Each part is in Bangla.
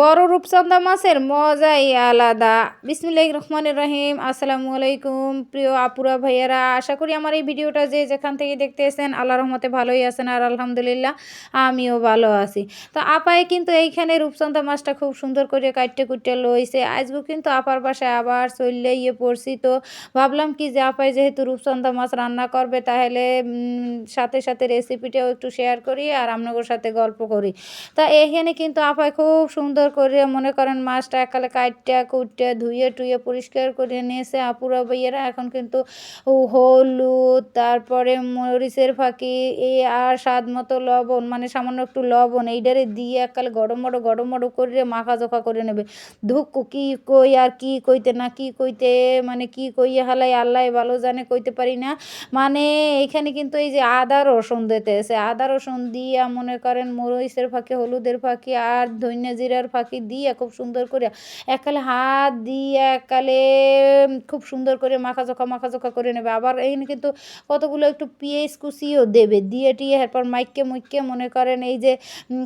বড় রূপচন্দা মাছের মজাই আলাদা। বিসমিল্লাহ রহমান রহিম। আসসালামু আলাইকুম, প্রিয় আপুরা, ভাইয়ারা। আশা করি আমার এই ভিডিওটা যে যেখান থেকে দেখতে এসেন আল্লাহ রহমতে ভালোই আছেন আর আলহামদুলিল্লাহ আমিও ভালো আছি। তো আপায় কিন্তু এইখানে রূপচন্দা মাছটা খুব সুন্দর করে কাটতে কুটতে লইছে। আজকে কিন্তু আপার বাসায় আবার চললে ইয়ে পড়ছি। তো ভাবলাম কি যে আপায় যেহেতু রূপচন্দা মাছ রান্না করবে, তাহলে সাথে সাথে রেসিপিটাও একটু শেয়ার করি আর আপনাদের সাথে গল্প করি। তা এখানে কিন্তু আপায় খুব সুন্দর করে মনে করেন মাছটা একালে কাটটা, কুটটা, ধুয়ে টুয়ে পরিষ্কার করে নিয়েছে। আপুরা বইয়েরা এখন কিন্তু হলুদ, তারপরে মরিচের ফাঁকি এই আর স্বাদ মতো লবণ মানে সামান্য একটু লবণ এইটারে দিয়ে একালে গরম মড়ো গরম মড়ো করে মাখা জোখা করে নেবে। ধুক, কি কই আর কি কইতে না কি কইতে মানে কি কইয়ে হালাই আল্লাহ ভালো জানে, কইতে পারি না। মানে এখানে কিন্তু এই যে আদা, রসুন দিতেছে। আদা, রসুন দিয়ে মনে করেন মরিচের ফাঁকি, হলুদের ফাঁকি, আর ধনিয়া জিরার ফাঁকি দিয়ে, খুব সুন্দর করে একালে হাত দিয়ে একালে খুব সুন্দর করে মাখা চোখা মাখা চোখা করে নেবে। আবার এখানে কিন্তু কতগুলো একটু পেঁয়াজ কুচিও দেবে। দিয়ে টিয়ে এরপর মাইককে মুইককে মনে করেন এই যে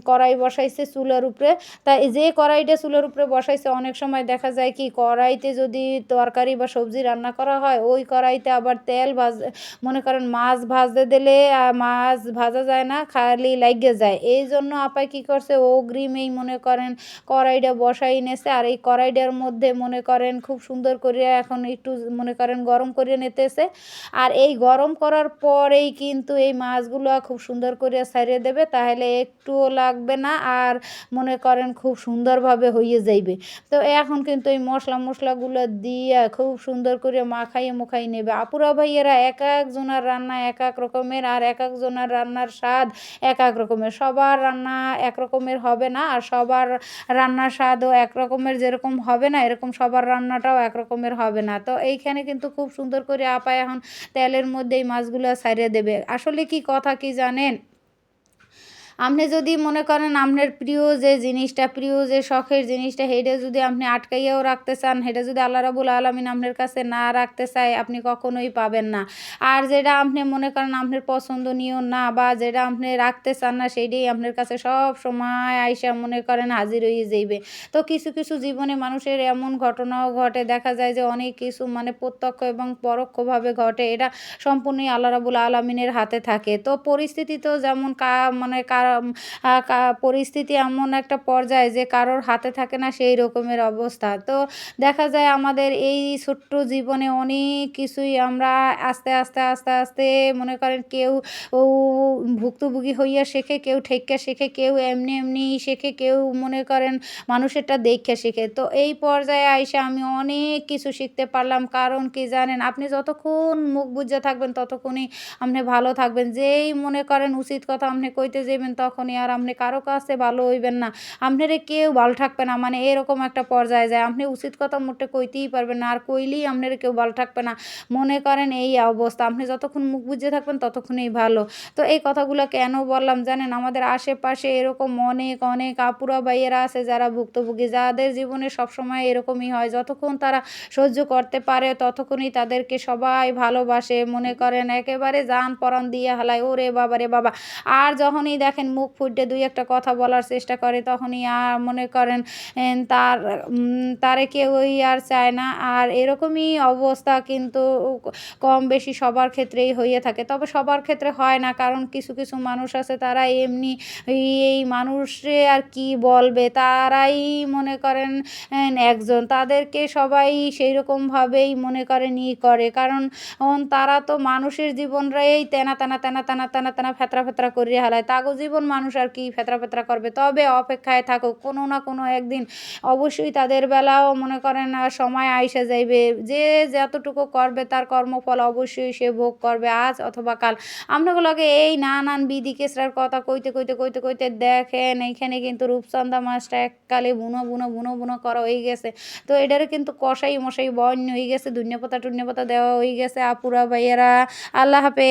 কড়াই বসাইছে চুলার উপরে। তাই যে কড়াইটা চুলার উপরে বসাইছে, অনেক সময় দেখা যায় কি কড়াইতে যদি তরকারি বা সবজি রান্না করা হয়, ওই কড়াইতে আবার তেল ভাজ, মনে করেন মাছ ভাজতে দিলে মাছ ভাজা যায় না, খালি লাগিয়ে যায়। এই জন্য আপায় কী করছে অগ্রিম এই মনে করেন কড়াইটা বসাই নেছে আর এই কড়াইটার মধ্যে মনে করেন খুব সুন্দর করে এখন একটু মনে করেন গরম করে নিতেছে। আর এই গরম করার পরেই কিন্তু এই মাছগুলো খুব সুন্দর করে সারিয়ে দেবে, তাহলে একটুও লাগবে না আর মনে করেন খুব সুন্দরভাবে হয়ে যাইবে। তো এখন কিন্তু এই মশলা মশলাগুলো দিয়ে খুব সুন্দর করে মাখাইয়ে মুখাই নেবে। আপুরা ভাইয়েরা এক একজনের রান্না এক এক রকমের আর এক একজনের রান্নার স্বাদ এক এক রকমের। সবার রান্না এক রকমের হবে না আর সবার রান্নার স্বাদও একরকমের যেরকম হবে না, এরকম সবার রান্নাটাও একরকমের হবে না। তো এইখানে কিন্তু খুব সুন্দর করে আপা এখন তেলের মধ্যে এই মাছগুলো সারিয়ে দেবে। আসলে কি কথা কি জানেন? আপনি যদি মনে করেন আপনার প্রিয় যে জিনিসটা, প্রিয় যে শখের জিনিসটা সেটা যদি আপনি আটকাইয়াও রাখতে চান সেটা যদি আল্লাহ রাবুল আলমিন আপনার কাছে না রাখতে চায়, আপনি কখনোই পাবেন না। আর যেটা আপনি মনে করেন আপনার পছন্দনীয় না বা যেটা আপনি রাখতে চান না, সেইটাই আপনার কাছে সব সময় আইসা মনে করেন হাজির হয়ে যাইবে। তো কিছু কিছু জীবনে মানুষের এমন ঘটনাও ঘটে, দেখা যায় যে অনেক কিছু মানে প্রত্যক্ষ এবং পরোক্ষভাবে ঘটে, এটা সম্পূর্ণই আল্লাহ রাবুল আলমিনের হাতে থাকে। তো পরিস্থিতি তো যেমন কা মানে কার পরিস্থিতি এমন একটা পর্যায়ে যে কারোর হাতে থাকে না সেই রকমের অবস্থা। তো দেখা যায় আমাদের এই ছোট্ট জীবনে অনেক কিছুই আমরা আস্তে আস্তে আস্তে আস্তে মনে করেন কেউ ভুক্তভোগী হইয়া শেখে, কেউ ঠেক্কা শেখে, কেউ এমনি এমনি শেখে, কেউ মনে করেন মানুষেরটা দেখে শেখে। তো এই পর্যায়ে আইসে আমি অনেক কিছু শিখতে পারলাম। কারণ কি জানেন, আপনি যতক্ষণ মুখ বুঝে থাকবেন, ততক্ষণই আপনি ভালো থাকবেন। যেই মনে করেন উচিত কথা আপনি কইতে যাবেন তখনই আর আপনি কারও কাছে ভালো হইবেন না। আপনারে কেউ ভালো থাকবে না মানে এরকম একটা পর্যায়ে যায়। আপনি উচিত কথা মোটে কইতেই পারবেন না, আর কইলেই আপনার কেউ ভালো থাকবে না। মনে করেন এই অবস্থা, আপনি যতক্ষণ মুখ বুঝে থাকবেন ততক্ষণই ভালো। তো এই কথাগুলো কেন বললাম জানেন? আমাদের আশেপাশে এরকম অনেক অনেক আপুরা বাইয়েরা আছে যারা ভুক্তভোগী, যাদের জীবনে সবসময় এরকমই হয়। যতক্ষণ তারা সহ্য করতে পারে, ততক্ষণই তাদেরকে সবাই ভালোবাসে। মনে করেন একেবারে যান পরাণ দিয়ে হালায়, ওরে বাবা রে বাবা। আর যখনই দেখেন মুখ ফুটে দুই একটা কথা বলার চেষ্টা করে, তখনই আর মনে করেন তার তারে কেউই আর চায় না। আর এরকমই অবস্থা কিন্তু কম বেশি সবার ক্ষেত্রেই হয়ে থাকে। তবে সবার ক্ষেত্রে হয় না, কারণ কিছু কিছু মানুষ আছে, তারা এমনি এই মানুষে আর কি বলবে? তারাই মনে করেন একজন। তাদেরকে সবাই সেই রকমভাবেই মনে করেন ই করে। কারণ তারা তো মানুষের জীবনটাই তেনা তেনা তেনা তেনা তেনা তেনা, ফেতরা ফেতরা করে হালায়। তাগো জীবন মানুষ আর কি ফেতরা ফেতরা করবে। তবে অপেক্ষায় থাকুক, কোনো না কোনো একদিন অবশ্যই তাদের বেলাও মনে করেন সময় আইসে যাইবে। যে যতটুকু করবে তার কর্মফল অবশ্যই সে ভোগ করবে আজ অথবা কাল। আপনাগুলোকে এই নানান বিধি কেসরার কথা কইতে কইতে কইতে কইতে দেখেন, এইখানে কিন্তু রূপচন্দা মাছটা এককালে বুনো বুনো বুনো বুনো করা হয়ে গেছে। তো এটারে কিন্তু কষাই মশাই বন্য হয়ে গেছে ধনিয়া পাতা টুনিয়া পাতা দেওয়া হয়ে গেছে। আপুরা, ভাইয়েরা, আল্লাহ হাফেজ।